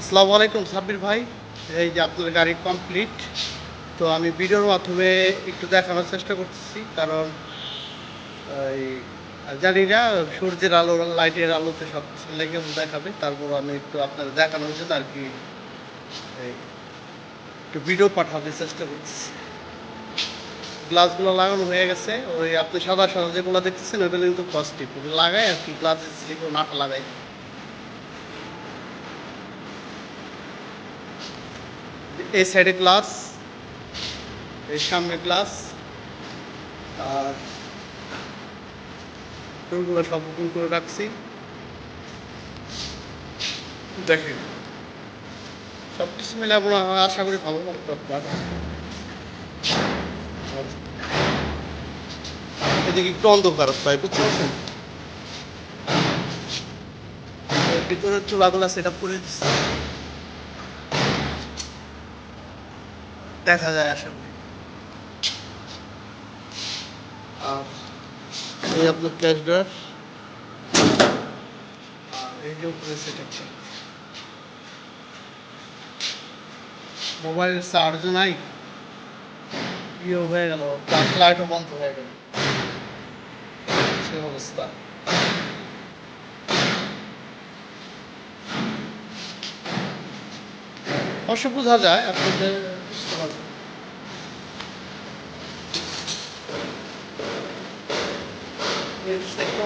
আসসালামু আলাইকুম সাব্বির ভাই। এই যে আপনার গাড়ি কমপ্লিট তো আমি ভিডিওর মাধ্যমে একটু দেখানোর চেষ্টা করতেছি, কারণ এই জানি না, সূর্যের আলো, লাইটের আলোতে সব কিছু লেগে দেখাবে, তারপর আমি একটু আপনার দেখানোর জন্য আর কি একটু ভিডিও পাঠাতে চেষ্টা করতেছি। গ্লাসগুলো লাগানো হয়ে গেছে, ওই আপনি সাদা সাদা যেগুলো দেখতেছেন ওগুলো কিন্তু পজিটিভ লাগাই আর কি, গ্লাস স্লিপও নাটা লাগাই এই সাইডে গ্লাস এই সামনে গ্লাস, আর ফুলগুলো সব করে রাখছি। দেখেন সব কিছু মিলে আমরা আশা করি ভালো আপনার এদিকে একটু অন্ধকার পাই বুঝতে পারছেন? ভিতরে চুলাগুলা সেট আপ করে দিচ্ছি। দেখা যায় আর এই আপনার ক্যাশ ড্রার এই যে উপরে সেট আছে। চার্জ নাই। ইয়ে হয়ে গেল? ফ্লাশ লাইটও বন্ধ হয়ে গেল। সে অবস্থা। অবশ্য বোঝা যায় আপনাদের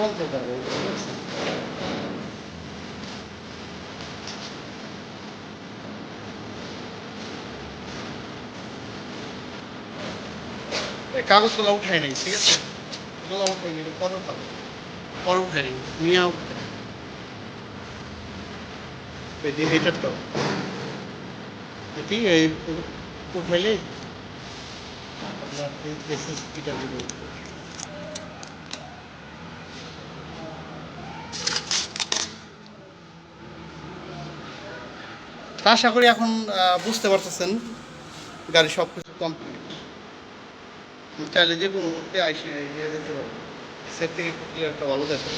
একটু অন্ধকার হয়ে গেছে, বুঝছেন? এই কাগজগুলো উঠাই নাই ঠিক আছে এগুলো উঠাই নি পরে উঠাবো পরে উঠাই নি নিয়ে উঠতে বেদি এইটার তো এটি এই উঠাইলে আপনার এই এসএসপিটা দিবে তা আশা করি এখন বুঝতে পারতেছেন গাড়ি সব কিছু কমপ্লিট চাইলে যে কোনো মুহূর্তে পারব। সেট থেকে ক্লিয়ারটা ভালো দেখো